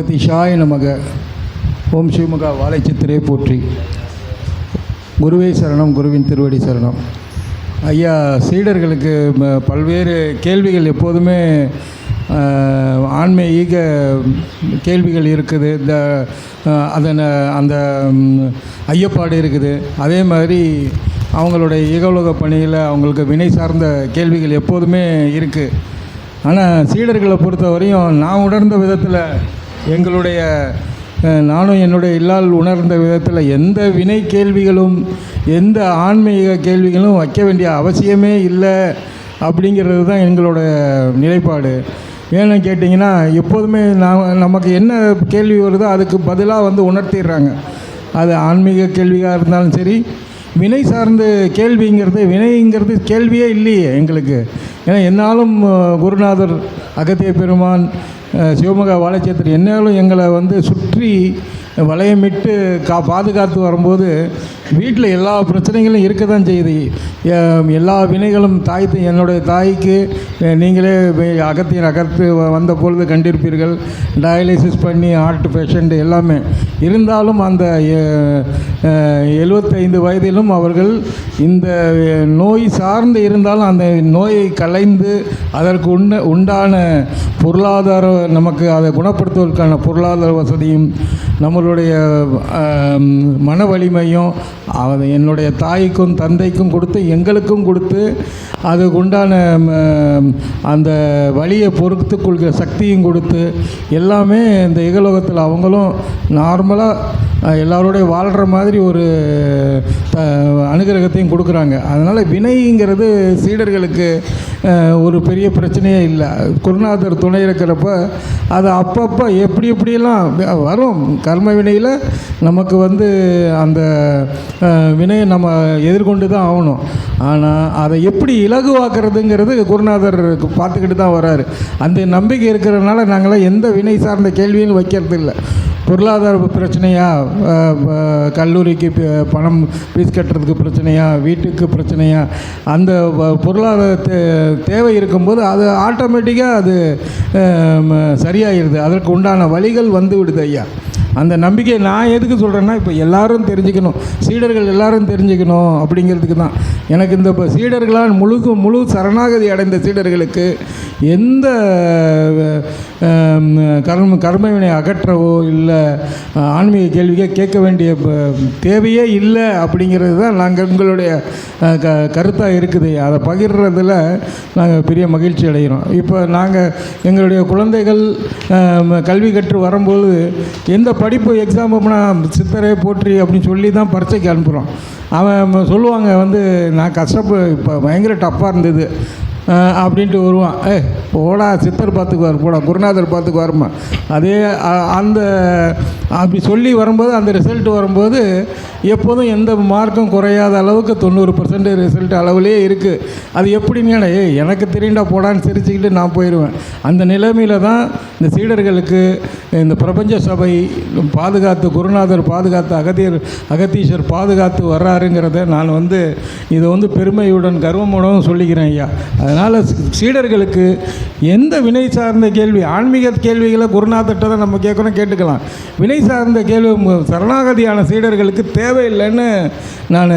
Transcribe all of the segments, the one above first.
அகத்திஷாய நமக. ஓம் சிவமுகா வாழைச்சித்திரை போற்றி. குருவே சரணம் குருவின் திருவடி சரணம். ஐயா சீடர்களுக்கு பல்வேறு கேள்விகள் எப்போதுமே ஆன்மீக கேள்விகள் இருக்குது. இந்த அதனை அதன் அந்த ஐயப்பாடு இருக்குது. அதே மாதிரி அவங்களுடைய இகலோக பணியில் அவங்களுக்கு வினை சார்ந்த கேள்விகள் எப்போதுமே இருக்குது ஆனால் சீடர்களை பொறுத்தவரையும் நான் உணர்ந்த விதத்தில் எங்களுடைய நானும் என்னுடைய இல்லால் உணர்ந்த விதத்தில் எந்த வினை கேள்விகளும் எந்த ஆன்மீக கேள்விகளும் வைக்க வேண்டிய அவசியமே இல்லை அப்படிங்கிறது தான் எங்களோட நிலைப்பாடு. ஏன்னு கேட்டிங்கன்னா எப்போதுமே நான் நமக்கு என்ன கேள்வி வருதோ அதுக்கு பதிலாக வந்து உணர்த்திடுறாங்க. அது ஆன்மீக கேள்வியாக இருந்தாலும் சரி வினை சார்ந்த கேள்விங்கிறது வினைங்கிறது கேள்வியே இல்லையே எங்களுக்கு. ஏன்னா என்னாலும் குருநாதர் அகத்திய பெருமான் அஹ், சிவமகா என்னாலும் எங்களை வந்து சுற்றி வளையமிட்டு கா பாதுகாத்து வரும்போது வீட்டில் எல்லா பிரச்சனைகளும் இருக்க தான் செய்யுது எல்லா வினைகளும் தாய் என்னுடைய தாய்க்கு நீங்களே வே- அகத்தியர் அகத்து வ- வந்த பொழுது கண்டிருப்பீர்கள். டயாலிசிஸ் பண்ணி ஹார்ட் பேஷண்ட் எல்லாமே. இருந்தாலும் அந்த எழுபத்தைந்து வயதிலும் அவர்கள் இந்த நோய் சார்ந்து இருந்தாலும் அந்த நோயை கலைந்து அதற்கு உண்ண உண்டான பொருளாதார நமக்கு அதை குணப்படுத்துவதற்கான பொருளாதார வசதியும் நம்மளுடைய அவர்களுடைய மன வலிமையும் அதை என்னுடைய தாய்க்கும் தந்தைக்கும் கொடுத்து எங்களுக்கும் கொடுத்து அதுக்கு உண்டான அந்த வழியை பொறுத்து கொள்கிற சக்தியும் கொடுத்து எல்லாமே இந்த இகலோகத்தில் அவங்களும் நார்மலாக எல்லாரோடய வாழ்கிற மாதிரி ஒரு த அனுகிரகத்தையும் கொடுக்குறாங்க. அதனால் வினைங்கிறது சீடர்களுக்கு ஒரு பெரிய பிரச்சனையே இல்லை. குருநாதர் துணை இருக்கிறப்ப அது அப்பப்போ எப்படி எப்படியெல்லாம் வரும். கர்ம வினையில் நமக்கு வந்து அந்த வினையை நம்ம எதிர்கொண்டு தான் ஆகணும். ஆனால் அதை எப்படி இலகுவாக்குறதுங்கிறது குருநாதர் பார்த்துக்கிட்டு தான் வராரு. அந்த நம்பிக்கை இருக்கிறதுனால நாங்களாம் எந்த வினை சார்ந்த கேள்வியும் வைக்கிறது இல்லை பொருளாதார பிரச்சனையா கல்லூரிக்கு பணம் ஃபீஸ் கட்டுறதுக்கு பிரச்சனையா வீட்டுக்கு பிரச்சனையா அந்த பொருளாதார தே- தேவை இருக்கும்போது அது ஆட்டோமேட்டிக்காக அது சரியாகிடுது அதற்கு உண்டான வழிகள் வந்து விடுது ஐயா. அந்த நம்பிக்கை நான் எதுக்கு சொல்கிறேன்னா இப்போ எல்லாரும் தெரிஞ்சுக்கணும். சீடர்கள் எல்லாரும் தெரிஞ்சுக்கணும் அப்படிங்கிறதுக்கு தான். எனக்கு இந்த இப்போ சீடர்களால் முழுக்க முழு சரணாகதி அடைந்த சீடர்களுக்கு எந்த கர்ம கர்மவினை அகற்றவோ இல்லை ஆன்மீக கேள்விக்கோ கேட்க வேண்டிய தேவையே இல்லை அப்படிங்கிறது தான் நாங்கள் எங்களுடைய க கருத்தாக இருக்குது. அதை பகிர்றதில் நாங்கள் பெரிய மகிழ்ச்சி அடைகிறோம். இப்போ நாங்கள் எங்களுடைய குழந்தைகள் கல்வி கற்று வரும்போது எந்த படிப்பு எக்ஸாம் அப்படின்னா சித்தரை போற்றி அப்படின்னு சொல்லி தான் பரீட்சைக்கு அனுப்புகிறோம் அவன் சொல்லுவாங்க வந்து நான் கஷ்டப்ப இப்போ பயங்கர டஃப்பாக இருந்தது. அப்படின்ட்டு வருவான். ஏ போடா சித்தர் பார்த்துக்குவார் போடா குருநாதர் பார்த்துக்குவாருமா அதே அந்த அப்படி சொல்லி வரும்போது அந்த ரிசல்ட் வரும்போது எப்போதும் எந்த மார்க்கும் குறையாத அளவுக்கு தொண்ணூறு பர்சன்ட் ரிசல்ட் அளவுலேயே இருக்குது அது எப்படின்னு ஏ எனக்கு தெரியுண்டா போடான்னு சிரிச்சுக்கிட்டு நான் போயிடுவேன் அந்த நிலைமையில் தான் இந்த சீடர்களுக்கு இந்த பிரபஞ்ச சபை பாதுகாத்து குருநாதர் பாதுகாத்து அகத்தியர் அகத்தீஸ்வர் பாதுகாத்து வர்றாருங்கிறத நான் வந்து இதை வந்து பெருமையுடன் கர்வமுடன் சொல்லிக்கிறேன் ஐயா. அதனால் சீடர்களுக்கு எந்த வினை சார்ந்த கேள்வி ஆன்மீக கேள்விகளை குருநாதர்கிட்ட தான் நம்ம கேட்கணும் கேட்டுக்கலாம். வினை சார்ந்த கேள்வி சரணாகதியான சீடர்களுக்கு தேவையில்லைன்னு நான்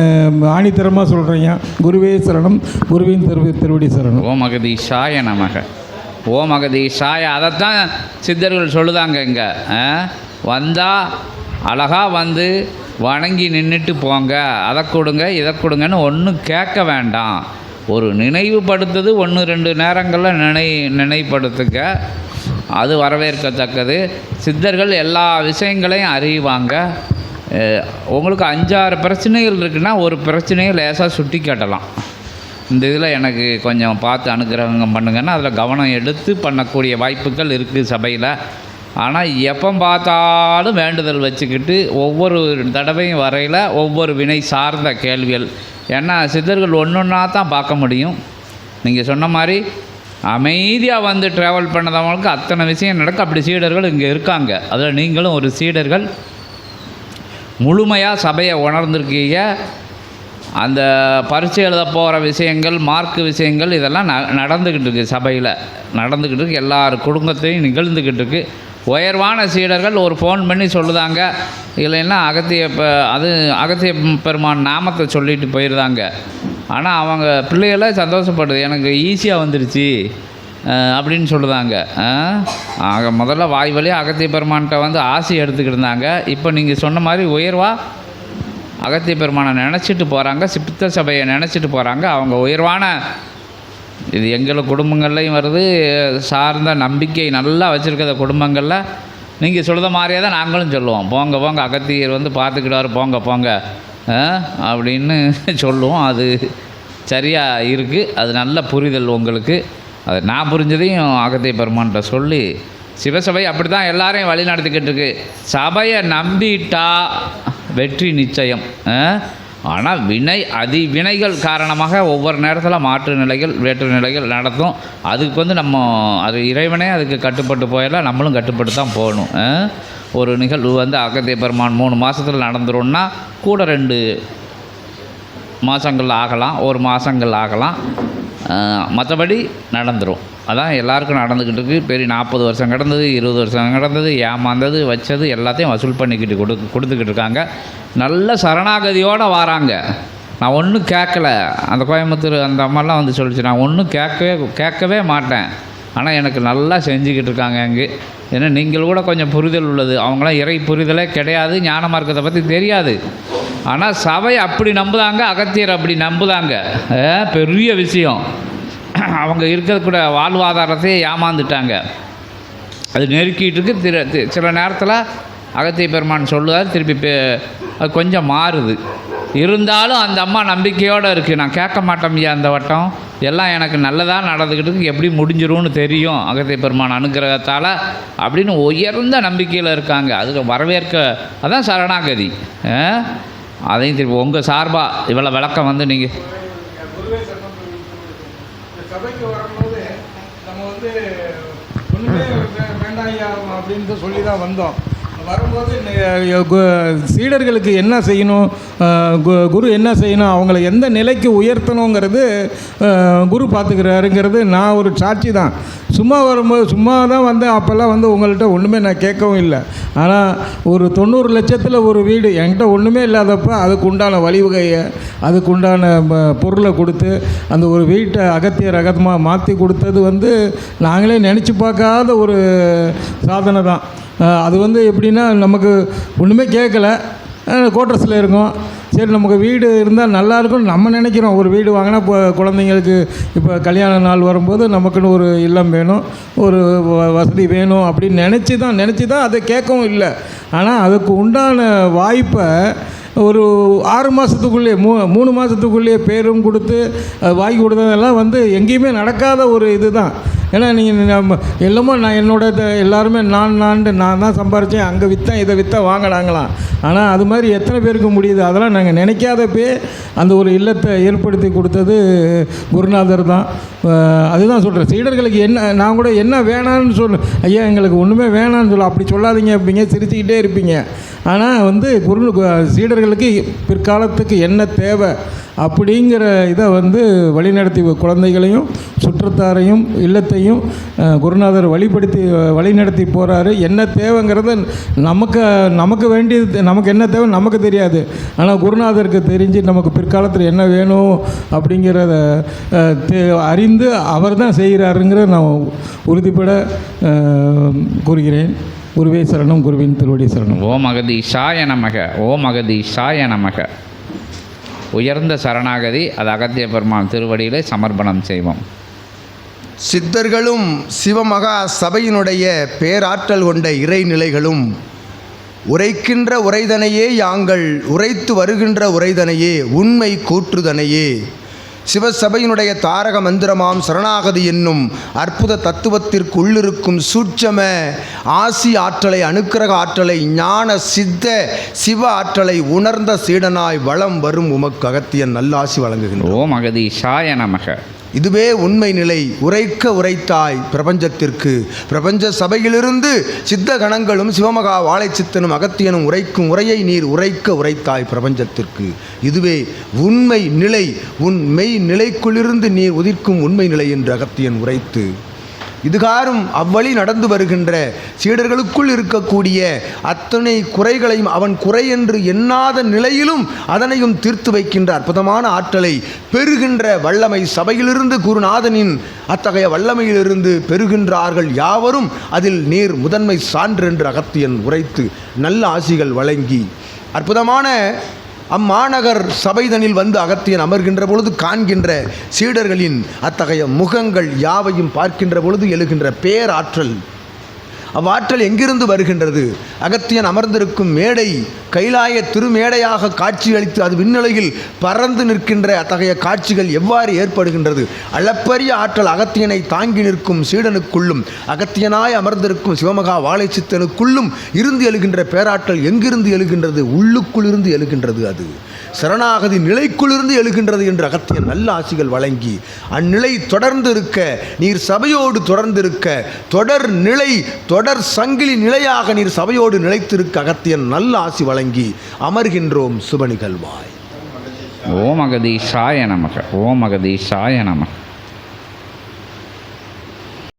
ஆணித்தரமாக சொல்கிறேன் குருவே சரணம் குருவின் திரு திருவடி சரணம். ஓம் சாய நமக. ஓம் அகதீஷாய அதைத்தான் சித்தர்கள் சொல்லுதாங்க இங்கே. வந்தால் அழகாக வந்து வணங்கி நின்றுட்டு போங்க. அதை கொடுங்க இதை கொடுங்கன்னு ஒன்றும் கேட்க வேண்டாம். ஒரு நினைவுபடுத்துது ஒன்று ரெண்டு நேரங்களில் நினை நினைவுபடுத்துங்க அது வரவேற்கத்தக்கது. சித்தர்கள் எல்லா விஷயங்களையும் அறிவாங்க. உங்களுக்கு அஞ்சாறு பிரச்சனைகள் இருக்குன்னா ஒரு பிரச்சனையை லேசாக சுட்டி காட்டலாம். இந்த இதில் எனக்கு கொஞ்சம் பார்த்து அனுகிரகம் பண்ணுங்கன்னா அதில் கவனம் எடுத்து பண்ணக்கூடிய வாய்ப்புகள் இருக்குது சபையில். ஆனால் எப்போ பார்த்தாலும் வேண்டுதல் வச்சுக்கிட்டு ஒவ்வொரு தடவையும் வரையில் ஒவ்வொரு வினை சார்ந்த கேள்விகள். ஏன்னா சித்தர்கள் ஒன்று ஒன்றா தான் பார்க்க முடியும். நீங்கள் சொன்ன மாதிரி அமைதியாக வந்து ட்ராவல் பண்ணதவங்களுக்கு அத்தனை விஷயம் நடக்கும் அப்படி சீடர்கள் இங்கே இருக்காங்க. அதில் நீங்களும் ஒரு சீடர்கள். முழுமையாக சபையை உணர்ந்திருக்கீங்க. அந்த பரிசு எழுத போகிற விஷயங்கள் மார்க் விஷயங்கள் இதெல்லாம் ந நடந்துக்கிட்டு இருக்கு சபையில். நடந்துக்கிட்டு இருக்கு. எல்லார் குடும்பத்தையும் நிகழ்ந்துக்கிட்டு இருக்குது உயர்வான சீடர்கள் ஒரு ஃபோன் பண்ணி சொல்லுதாங்க. இல்லைன்னா அகத்திய அது அகத்திய பெருமான் நாமத்தை சொல்லிட்டு போயிருந்தாங்க ஆனால் அவங்க பிள்ளைகளை சந்தோஷப்படுது. எனக்கு ஈஸியாக வந்துடுச்சு அப்படின்னு சொல்லுதாங்க. ஆக முதல்ல வாய் வழியாக அகத்திய பெருமான்கிட்ட வந்து ஆசை எடுத்துக்கிட்டு இருந்தாங்க. இப்போ நீங்கள் சொன்ன மாதிரி உயர்வாக அகத்திய பெருமானை நினச்சிட்டு போகிறாங்க சித்த சபையை நினச்சிட்டு போகிறாங்க அவங்க உயர்வான இது எங்கள் குடும்பங்கள்லையும் வருது. சார்ந்த நம்பிக்கை நல்லா வச்சுருக்கிற குடும்பங்களில் நீங்கள் சொல்கிற மாதிரியே தான் நாங்களும் சொல்லுவோம். போங்க போங்க அகத்தியர் வந்து பார்த்துக்கிட்டாரு போங்க போங்க. அப்படின்னு சொல்லுவோம். அது சரியாக இருக்குது அது நல்ல புரிதல் உங்களுக்கு. அது நான் புரிஞ்சதையும் அகத்திய பெருமான்கிட்ட சொல்லி சிவசபை அப்படி தான் எல்லாரையும் வழி நடத்திக்கிட்டு இருக்கு. சபையை நம்பிட்டா வெற்றி நிச்சயம். ஆனால் வினை அதி வினைகள் காரணமாக ஒவ்வொரு நேரத்தில் மாற்று நிலைகள் வேற்று நிலைகள் நடத்தும். அதுக்கு வந்து நம்ம அது இறைவனே அதுக்கு கட்டுப்பட்டு போயெல்லாம் நம்மளும் கட்டுப்பட்டு தான் போகணும். ஒரு நிகழ்வு வந்து அகத்திய பெருமான் மூணு மாதத்தில் நடந்துரும்னா கூட ரெண்டு மாதங்கள் ஆகலாம் ஒரு மாதங்கள் ஆகலாம். மற்றபடி நடந்துடும் அதான் எல்லாருக்கும் நடந்துக்கிட்டு இருக்குது பெரிய நாற்பது வருஷம் கடந்தது இருபது வருஷம் கடந்தது ஏமாந்தது வச்சது எல்லாத்தையும் வசூல் பண்ணிக்கிட்டு கொடு கொடுத்துக்கிட்டு இருக்காங்க. நல்ல சரணாகதியோடு வராங்க. நான் ஒன்றும் கேட்கல அந்த கோயம்புத்தூர் அந்த அம்மாலாம் வந்து சொல்லிச்சு நான் ஒன்றும் கேட்கவே கேட்கவே மாட்டேன். ஆனால் எனக்கு நல்லா செஞ்சுக்கிட்டு இருக்காங்க அங்கே ஏன்னா நீங்கள் கூட கொஞ்சம் புரிதல் உள்ளது. அவங்களாம் இறை புரிதலே கிடையாது ஞான மார்க்கத்தை பற்றி தெரியாது. ஆனால் சபை அப்படி நம்புதாங்க அகத்தியர் அப்படி நம்புதாங்க. பெரிய விஷயம். அவங்க இருக்கக்கூடிய வாழ்வாதாரத்தையே ஏமாந்துட்டாங்க. அது நெருக்கிட்டு திரு சில நேரத்தில் அகத்திய பெருமான் சொல்லுவார் திருப்பி பே- அது கொஞ்சம் மாறுது. இருந்தாலும் அந்த அம்மா நம்பிக்கையோடு இருக்குது நான் கேட்க மாட்டேன் ஐயா அந்த வட்டம். எல்லாம் எனக்கு நல்லதாக நடந்துக்கிட்டு எப்படி முடிஞ்சிரும்னு தெரியும் அகத்திய பெருமான் அனுகிரகத்தால் அப்படின்னு உயர்ந்த நம்பிக்கையில் இருக்காங்க. அதுக்கு வரவேற்க அதான் சரணாகதி. ஆ? அதையும் திருப்பி உங்கள் சார்பாக இவ்வளோ விளக்கம் வந்து நீங்கள் சபைக்கு வரும்போது நம்ம வந்து ஒன்றுமே வேண்டாம் ஐயா அப்படின்னு சொல்லி தான் வந்தோம். வரும்போது கு- சீடர்களுக்கு என்ன செய்யணும்? கு- குரு என்ன செய்யணும்? அவங்கள எந்த நிலைக்கு உயர்த்தணுங்கிறது குரு பார்த்துக்கிறாருங்கிறது நான் ஒரு சாட்சி தான். சும்மா வரும்போது சும்மா தான் வந்து அப்போல்லாம் வந்து உங்கள்கிட்ட ஒன்றுமே நான் கேட்கவும் இல்லை. ஆனால் ஒரு தொண்ணூறு லட்சத்தில் ஒரு வீடு என்கிட்ட ஒன்றுமே இல்லாதப்ப அதுக்கு உண்டான வழிவகையை அதுக்கு உண்டான பொருளை கொடுத்து அந்த ஒரு வீட்டை அகத்திய ரகமாக மாற்றி கொடுத்தது வந்து நாங்களே நினச்சி பார்க்காத ஒரு சாதனை தான். அது வந்து எப்படின்னா நமக்கு ஒன்றுமே கேட்கல. கோட்ரஸில் இருக்கும். சரி நமக்கு வீடு இருந்தால் நல்லா இருக்கும்னு நம்ம நினைக்கிறோம். ஒரு வீடு வாங்கினா இப்போ குழந்தைங்களுக்கு இப்போ கல்யாண நாள் வரும்போது நமக்குன்னு ஒரு இல்லம் வேணும் ஒரு வ- வசதி வேணும் அப்படின்னு நினச்சி தான் நினச்சி தான் அதை கேட்கவும் இல்லை. ஆனால் அதுக்கு உண்டான வாய்ப்பை ஒரு ஆறு மாதத்துக்குள்ளேயே மூ மூணு மாதத்துக்குள்ளேயே பேரும் கொடுத்து அது வாங்கி கொடுத்ததெல்லாம் வந்து எங்கேயுமே நடக்காத ஒரு இது தான் ஏன்னா நீங்கள் நம்ம எல்லாமே நான் என்னோட எல்லாருமே நான் நான் நான் தான் சம்பாரித்தேன் அங்கே விற்றேன் இதை விற்றேன் வாங்கினாங்களாம் ஆனால் அது மாதிரி எத்தனை பேருக்கு முடியுது? அதெல்லாம் நாங்கள் நினைக்காதப்பே அந்த ஒரு இல்லத்தை ஏற்படுத்தி கொடுத்தது குருநாதர் தான். அதுதான் சொல்கிறேன் சீடர்களுக்கு என்ன நான் கூட என்ன வேணான்னு சொல்லு. ஐயா எங்களுக்கு ஒன்றுமே வேணான்னு சொல்ல. அப்படி சொல்லாதீங்க அப்படிங்க சிரிச்சுக்கிட்டே இருப்பீங்க. ஆனால் வந்து குரு சீடர்களுக்கு பிற்காலத்துக்கு என்ன தேவை அப்படிங்கிற இதை வந்து வழிநடத்தி குழந்தைகளையும் சுற்றத்தாரையும் இல்லத்தையும் அஹ், குருநாதர் வழிபடுத்தி வழிநடத்தி போகிறாரு என்ன தேவைங்கிறத நமக்கு நமக்கு வேண்டியது நமக்கு என்ன தேவை நமக்கு தெரியாது. ஆனால் குருநாதருக்கு தெரிஞ்சு நமக்கு பிற்காலத்தில் என்ன வேணும் அப்படிங்கிறத தே- அறிந்து அவர் தான் செய்கிறாருங்கிற நான் உறுதிப்பட கூறுகிறேன். குருவே சரணம் குருவின் திருவடி சரணம். ஓம் சாய நமக ஓம் சாய நமக. உயர்ந்த சரணாகதி அது அகத்திய பெருமான் திருவடியிலே சமர்ப்பணம் செய்வோம். சித்தர்களும் சிவமகா சபையினுடைய பேராற்றல் கொண்ட இறைநிலைகளும் உரைக்கின்ற உரைதனையே யாங்கள் உரைத்து வருகின்ற உரைதனையே உண்மை கூற்றுதனையே. சிவசபையினுடைய தாரக மந்திரமாம் சரணாகதி என்னும் அற்புத தத்துவத்திற்குள்ளிருக்கும் சூட்சம ஆசி ஆற்றலை அனுக்கிரக ஆற்றலை ஞான சித்த சிவ ஆற்றலை உணர்ந்த சீடனாய் வளம் வரும் உமக்கு அகத்தியன் நல்லாசி வழங்குகின்றோம். ஓம் அகதீஷாய நமக. இதுவே உண்மை நிலை. உரைக்க உரைத்தாய் பிரபஞ்சத்திற்கு. பிரபஞ்ச சபையிலிருந்து சித்த கணங்களும் சிவமகா வாழைச்சித்தனும் அகத்தியனும் உரைக்கும் உரையை நீர் உரைக்க உரைத்தாய் பிரபஞ்சத்திற்கு. இதுவே உண்மை நிலை. உன் மெய் நிலைக்குள்ளிருந்து நீர் உதிர்க்கும் உண்மை நிலை என்று அகத்தியன் உரைத்து. இதுகாரும் அவ்வழி நடந்து வருகின்ற சீடர்களுக்குள் இருக்கக்கூடிய அத்தனை குறைகளையும் அவன் குறை என்று எண்ணாத நிலையிலும் அதனையும் தீர்த்து வைக்கின்ற அற்புதமான ஆற்றலை பெறுகின்ற வல்லமை சபையிலிருந்து குருநாதனின் அத்தகைய வல்லமையிலிருந்து பெறுகின்றார்கள் யாவரும் அதில் நீர் முதன்மை சான்று என்று அகத்தியன் உரைத்து நல்ல ஆசிகள் வழங்கி அற்புதமான அம்மாநகர் சபைதனில் வந்து அகத்தியன் அமர்கின்ற பொழுது காண்கின்ற சீடர்களின் அத்தகைய முகங்கள் யாவையும் பார்க்கின்ற பொழுது எழுகின்ற பேராற்றல். அவ்வாற்றல் எங்கிருந்து வருகின்றது? அகத்தியன் அமர்ந்திருக்கும் மேடை கைலாய திருமேடையாக காட்சியளித்து அது விண்ணுலகில் பறந்து நிற்கின்ற அத்தகைய காட்சிகள் எவ்வாறு ஏற்படுகின்றது? அளப்பரிய ஆற்றல் அகத்தியனை தாங்கி நிற்கும் சீடனுக்குள்ளும் அகத்தியனாய் அமர்ந்திருக்கும் சிவமகா வாழைச்சித்தனுக்குள்ளும் இருந்து எழுகின்ற பேராற்றல் எங்கிருந்து எழுகின்றது? உள்ளுக்குள் இருந்து எழுகின்றது அது. சரணாகதி நிலைக்குள்ளிருந்து எழுகின்றது என்று அகத்தியன் நல்ல ஆசிகள் வழங்கி அந்நிலை தொடர்ந்து இருக்க நீர் சபையோடு தொடர்ந்து இருக்க தொடர் நிலை தொடர் சங்கிலி நிலையாக நீர் சபையோடு நிலைத்திருக்க அகத்தியன் நல்ல ஆசி வழங்கி அமர்கின்றோம் சுப நிகழ்வாய். ஓம் அகதீஷாய நமக ஓம் அகதீஷாய நமக.